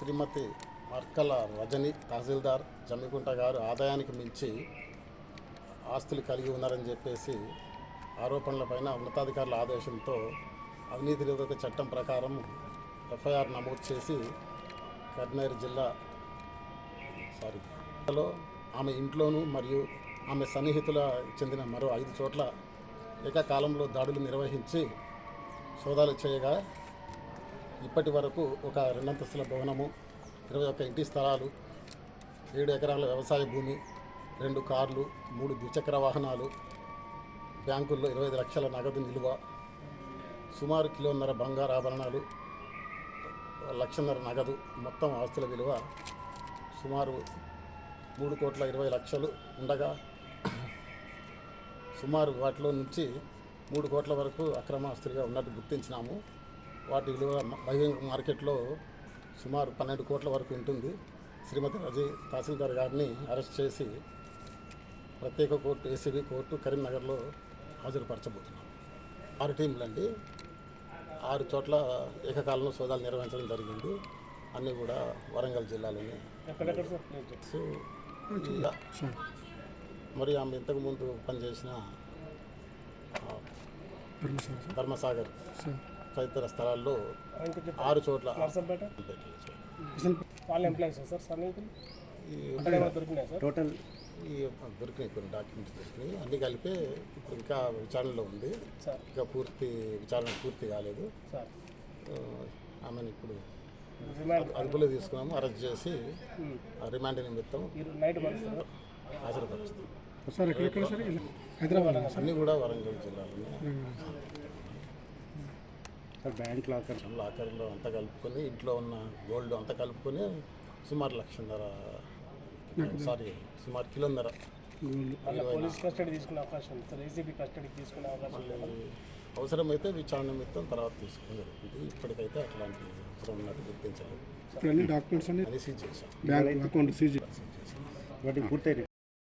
శ్రీమతి మర్కల రజని తహసీల్దార్ జమ్మిగుంట గారు ఆదాయానికి మించి ఆస్తులు కలిగి ఉన్నారని చెప్పేసి ఆరోపణలపైన ఉన్నతాధికారుల ఆదేశంతో అవినీతి నిరోధక చట్టం ప్రకారం ఎఫ్ఐఆర్ నమోదు చేసి కరీంనగర్ జిల్లా సారీ లో ఆమె ఇంట్లోనూ మరియు ఆమె సన్నిహితుల చెందిన మరో ఐదు చోట్ల ఏకకాలంలో దాడులు నిర్వహించి సోదాలు చేయగా ఇప్పటి వరకు ఒక రెండంతస్తుల భవనము ఇరవై ఒక్క ఇంటి స్థలాలు ఏడు ఎకరాల వ్యవసాయ భూమి రెండు కార్లు మూడు ద్విచక్ర వాహనాలు బ్యాంకుల్లో ఇరవై ఐదు లక్షల నగదు నిల్వ సుమారు కిలోన్నర బంగారు ఆభరణాలు లక్షన్నర నగదు మొత్తం ఆస్తుల విలువ సుమారు మూడు కోట్ల ఇరవై లక్షలు ఉండగా సుమారు వాటిలో నుంచి మూడు కోట్ల వరకు అక్రమ ఆస్తులుగా ఉన్నట్టు గుర్తించినాము. వాటి విలువ బహిరంగ మార్కెట్లో సుమారు పన్నెండు కోట్ల వరకు ఉంటుంది. శ్రీమతి రజీ తహసీల్దార్ గారిని అరెస్ట్ చేసి ప్రత్యేక కోర్టు ఏసీబీ కోర్టు కరీంనగర్లో హాజరుపరచబోతున్నాం. ఆరు టీంలండి. ఆరు చోట్ల ఏకకాలంలో సోదాలు నిర్వహించడం జరిగింది. అన్నీ కూడా వరంగల్ జిల్లాలోనే. మరి ఆమె ఇంతకుముందు పనిచేసిన ధర్మసాగర్ తదితర స్థలాల్లో ఆరు చోట్ల టోటల్ ఈ దొరికినాయి కొన్ని డాక్యుమెంట్స్ దొరికినాయి. అన్నీ కలిపే ఇప్పుడు ఇంకా విచారణలో ఉంది. సార్. ఇంకా పూర్తి విచారణ పూర్తి కాలేదు. ఆమెను ఇప్పుడు అదుపులో తీసుకున్నాము అరెస్ట్ చేసి రిమాండ్ నిమిత్తం హాజరుపరుస్తాం. సార్ ఎక్కడెక్కడ సార్? ఇలా హైదరాబాద్. అన్నీ కూడా వరంగల్ జిల్లాలోనే. Sir bank locker. లాకర్లో అంతా కలుపుకొని ఇంట్లో ఉన్న గోల్డ్ అంతా కలుపుకొని సుమారు లక్షన్నర సారీ సుమారు కిలోన్నర. మళ్ళీ పోలీస్ కస్టడీ తీసుకునే అవకాశం ఉంది. సార్ ఏసీబీ కస్టడీకి తీసుకునే అవకాశం ఉంది? మళ్ళీ అవసరమైతే విచారణ నిమిత్తం తర్వాత తీసుకోవడం జరుగుతుంది. ఇప్పటికైతే అట్లాంటి అవసరం ఉన్నట్టు గుర్తించలేదు డాక్యుమెంట్స్ అన్ని అని సీజ్ చేశాం. బ్యాంక్ అకౌంట్ సీజ్ సీజ్ చేశాం వాటికి పూర్తయి